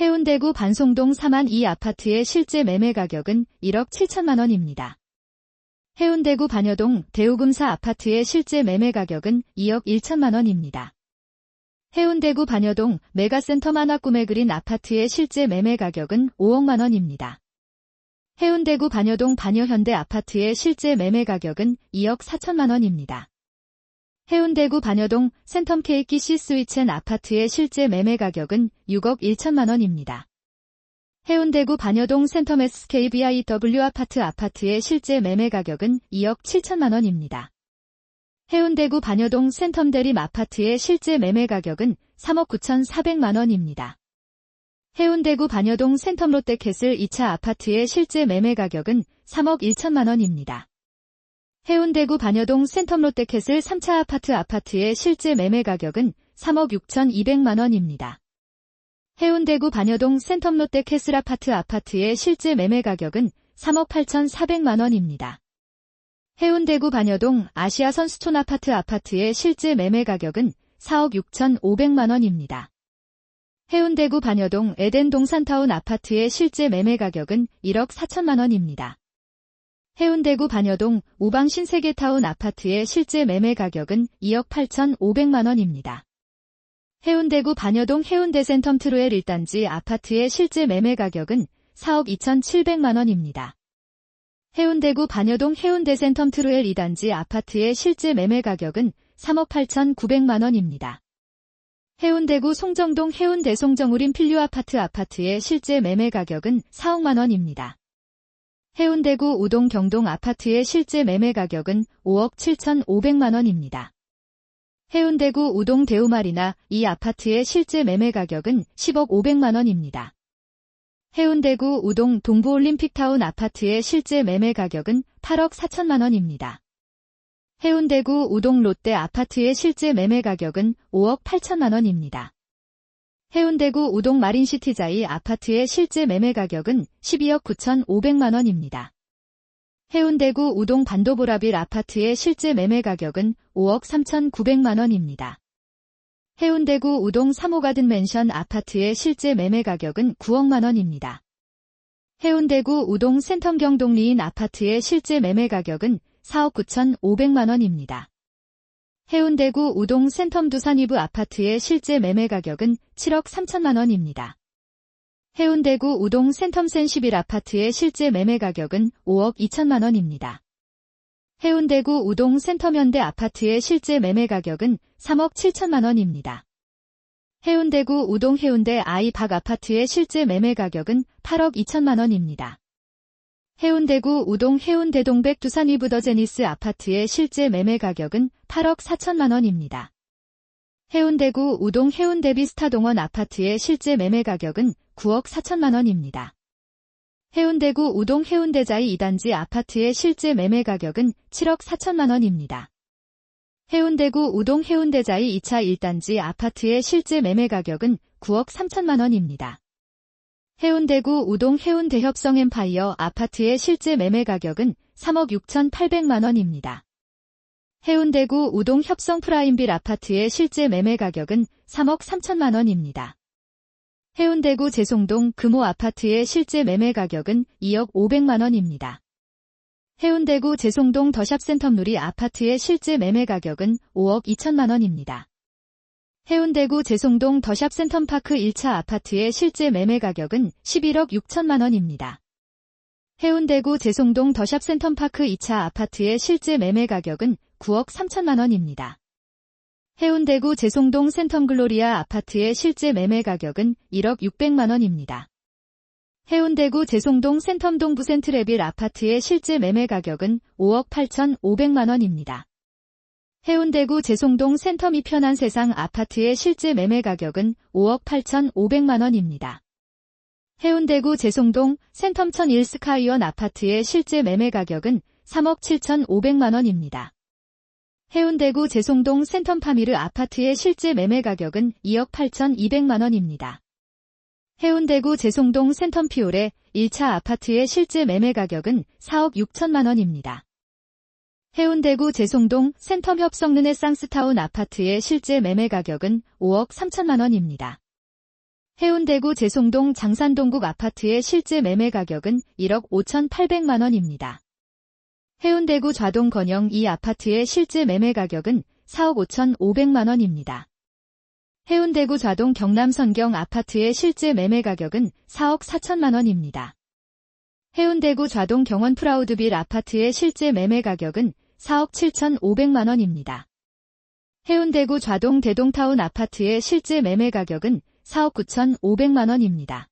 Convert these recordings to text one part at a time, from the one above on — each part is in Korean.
해운대구 반송동 4만 이 아파트의 실제 매매 가격은 1억 7천만 원입니다. 해운대구 반여동 대우금사 아파트의 실제 매매 가격은 2억 1천만 원입니다. 해운대구 반여동 메가센터 만화 꿈에 그린 아파트의 실제 매매 가격은 5억만 원입니다. 해운대구 반여동 반여현대 아파트의 실제 매매 가격은 2억 4천만 원입니다. 해운대구 반여동 센텀 케이키 시 스위첸 아파트의 실제 매매 가격은 6억 1천만 원입니다. 해운대구 반여동 센텀 SKBIW 아파트 아파트의 실제 매매 가격은 2억 7천만 원입니다. 해운대구 반여동 센텀 대림 아파트의 실제 매매 가격은 3억 9천4백만 원입니다. 해운대구 반여동 센텀 롯데캐슬 2차 아파트의 실제 매매 가격은 3억 1천만 원입니다. 해운대구 반여동 센텀 롯데캐슬 3차 아파트 아파트의 실제 매매 가격은 3억 6천2백만 원입니다. 해운대구 반여동 센텀 롯데캐슬 아파트 아파트의 실제 매매 가격은 3억 8천4백만 원입니다. 해운대구 반여동 아시아 선수촌 아파트 아파트의 실제 매매 가격은 4억 6천5백만 원입니다. 해운대구 반여동 에덴 동산타운 아파트의 실제 매매 가격은 1억 4천만 원입니다. 해운대구 반여동 우방 신세계타운 아파트의 실제 매매 가격은 2억 8천5백만 원입니다. 해운대구 반여동 해운대 센텀 트루엘 1단지 아파트의 실제 매매 가격은 4억 2천7백만 원입니다. 해운대구 반여동 해운대 센텀 트루엘 2단지 아파트의 실제 매매 가격은 3억 8천9백만 원입니다. 해운대구 송정동 해운대 송정우림 필류 아파트 아파트의 실제 매매 가격은 4억만 원입니다. 해운대구 우동 경동 아파트의 실제 매매 가격은 5억 7천5백만 원입니다. 해운대구 우동 대우마리나 이 아파트의 실제 매매 가격은 10억 5백만 원입니다. 해운대구 우동 동부올림픽타운 아파트의 실제 매매 가격은 8억 4천만 원입니다. 해운대구 우동 롯데 아파트의 실제 매매 가격은 5억 8천만 원입니다. 해운대구 우동 마린시티자이 아파트의 실제 매매 가격은 12억 9천5백만 원입니다. 해운대구 우동 반도보라빌 아파트의 실제 매매 가격은 5억 3천9백만 원입니다. 해운대구 우동 3호 가든 맨션 아파트의 실제 매매 가격은 9억만 원입니다. 해운대구 우동 센텀 경 동리인 아파트의 실제 매매 가격은 4억 9천5백만 원입니다. 해운대구 우동 센텀 두산이브 아파트의 실제 매매 가격은 7억 3천만 원입니다. 해운대구 우동 센텀 센시빌 아파트의 실제 매매 가격은 5억 2천만 원입니다. 해운대구 우동 센텀 현대 아파트의 실제 매매 가격은 3억 7천만 원입니다. 해운대구 우동 해운대 아이박 아파트의 실제 매매 가격은 8억 2천만 원입니다. 해운대구 우동 해운대동백 두산 이브더 제니스 아파트의 실제 매매 가격은 8억 4천만 원입니다. 해운대구 우동 해운대비 스타동원 아파트의 실제 매매 가격은 9억 4천만 원입니다. 해운대구 우동 해운대자이 2단지 아파트의 실제 매매 가격은 7억 4천만 원입니다. 해운대구 우동 해운대자이 2차 1단지 아파트의 실제 매매 가격은 9억 3천만 원입니다. 해운대구 우동 해운대 협성 엠파이어 아파트의 실제 매매 가격은 3억 6천8백만 원입니다. 해운대구 우동 협성 프라임빌 아파트의 실제 매매 가격은 3억 3천만 원입니다. 해운대구 제송동 금호 아파트의 실제 매매 가격은 2억 5백만 원입니다. 해운대구 제송동 더샵 센텀누리 아파트의 실제 매매 가격은 5억 2천만 원입니다. 해운대구 제송동 더샵 센텀파크 1차 아파트의 실제 매매 가격은 11억 6천만 원입니다. 해운대구 제송동 더샵 센텀파크 2차 아파트의 실제 매매 가격은 9억 3천만 원입니다. 해운대구 제송동 센텀글로리아 아파트의 실제 매매 가격은 1억 6백만 원입니다. 해운대구 제송동 센텀동 부센트레빌 아파트의 실제 매매 가격은 5억 8천 5백만 원입니다. 해운대구 제송동 센텀이 편한 세상 아파트의 실제 매매 가격은 5억 8천 5백만 원입니다. 해운대구 제송동 센텀천 일스카이원 아파트의 실제 매매 가격은 3억 7,500만 원입니다. 해운대구 제송동 센텀 파미르 아파트의 실제 매매 가격은 2억 8,200만 원입니다. 해운대구 제송동 센텀피올의 1차 아파트의 실제 매매 가격은 4억 6천만 원입니다. 해운대구 제송동 센텀 협성 르네상스타운 아파트의 실제 매매 가격은 5억 3천만 원입니다. 해운대구 제송동 장산동국 아파트의 실제 매매 가격은 1억 5천8백만 원입니다. 해운대구 좌동 건영 이 아파트의 실제 매매 가격은 4억 5천5백만 원입니다. 해운대구 좌동 경남 선경 아파트의 실제 매매 가격은 4억 4천만 원입니다. 해운대구 좌동 경원 프라우드빌 아파트의 실제 매매 가격은 4억 7천5백만 원입니다. 해운대구 좌동 대동타운 아파트의 실제 매매 가격은 4억 9천5백만 원입니다.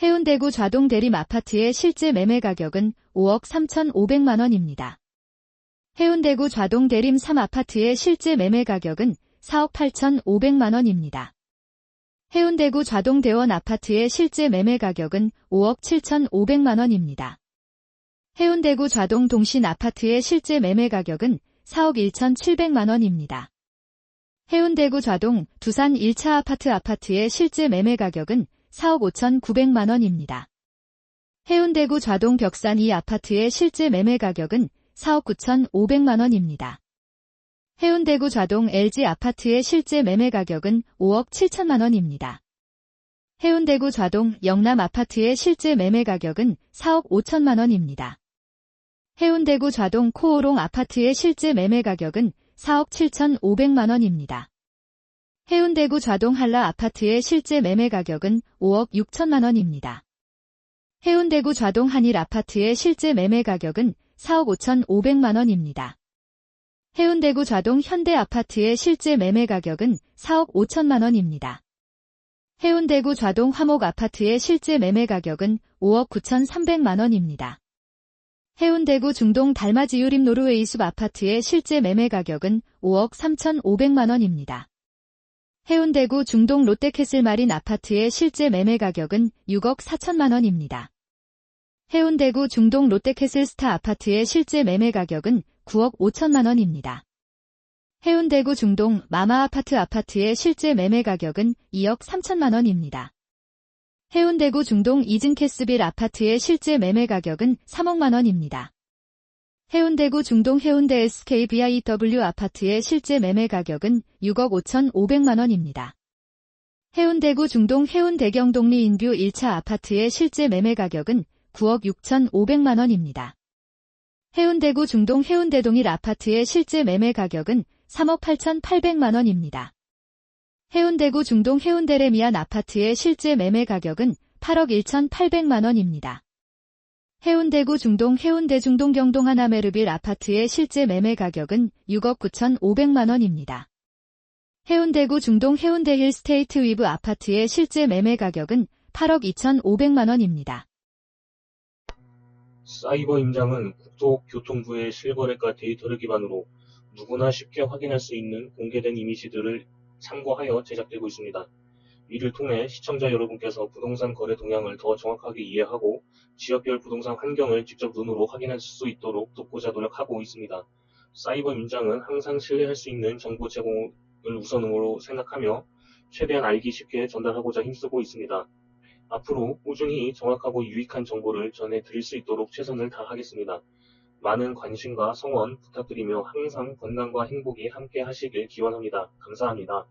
해운대구 좌동 대림 아파트의 실제 매매 가격은 5억 3천5백만 원입니다. 해운대구 좌동 대림 3 아파트의 실제 매매 가격은 4억 8천5백만 원입니다. 해운대구 좌동 대원 아파트의 실제 매매 가격은 5억 7천5백만 원입니다. 해운대구 좌동 동신 아파트의 실제 매매 가격은 4억 1천7백만 원입니다. 해운대구 좌동 두산 1차 아파트 아파트의 실제 매매 가격은 4억 5천9백만 원입니다. 해운대구 좌동 벽산 2 아파트의 실제 매매 가격은 4억 9천5백만 원입니다. 해운대구 좌동 LG 아파트의 실제 매매 가격은 5억 7천만 원입니다. 해운대구 좌동 영남 아파트의 실제 매매 가격은 4억 5천만 원입니다. 해운대구 좌동 코오롱 아파트의 실제 매매 가격은 4억 7천5백만 원입니다. 해운대구 좌동 한라 아파트의 실제 매매 가격은 5억 6천만 원입니다. 해운대구 좌동 한일 아파트의 실제 매매 가격은 4억 5천5백만 원입니다. 해운대구 좌동 현대 아파트의 실제 매매 가격은 4억 5천만 원입니다. 해운대구 좌동 화목 아파트의 실제 매매 가격은 5억 9천3백만 원입니다. 해운대구 중동 달마지유림 노르웨이 숲 아파트의 실제 매매 가격은 5억 3천5백만 원입니다. 해운대구 중동 롯데캐슬 마린 아파트의 실제 매매 가격은 6억 4천만 원입니다. 해운대구 중동 롯데캐슬 스타 아파트의 실제 매매 가격은 9억 5천만 원입니다. 해운대구 중동 마마 아파트 아파트의 실제 매매 가격은 2억 3천만 원입니다. 해운대구 중동 이진캐스빌 아파트의 실제 매매 가격은 3억만 원입니다. 해운대구 중동 해운대 SKBIW 아파트의 실제 매매 가격은 6억 5천5백만 원입니다. 해운대구 중동 해운대경 동리 인뷰 1차 아파트의 실제 매매 가격은 9억 6천5백만 원입니다. 해운대구 중동 해운대동일 아파트의 실제 매매 가격은 3억 8천8백만 원입니다. 해운대구 중동 해운대 레미안 아파트의 실제 매매 가격은 8억 1천8백만 원입니다. 해운대구 중동 해운대 중동 경동 하나메르빌 아파트의 실제 매매 가격은 6억 9천5백만 원입니다. 해운대구 중동 해운대 힐 스테이트 위브 아파트의 실제 매매 가격은 8억 2천5백만 원입니다. 사이버 임장은 국토교통부의 실거래가 데이터를 기반으로 누구나 쉽게 확인할 수 있는 공개된 이미지들을 참고하여 제작되고 있습니다. 이를 통해 시청자 여러분께서 부동산 거래 동향을 더 정확하게 이해하고 지역별 부동산 환경을 직접 눈으로 확인할 수 있도록 돕고자 노력하고 있습니다. 사이버 민장은 항상 신뢰할 수 있는 정보 제공을 우선으로 생각하며 최대한 알기 쉽게 전달하고자 힘쓰고 있습니다. 앞으로 꾸준히 정확하고 유익한 정보를 전해 드릴 수 있도록 최선을 다하겠습니다. 많은 관심과 성원 부탁드리며 항상 건강과 행복이 함께 하시길 기원합니다. 감사합니다.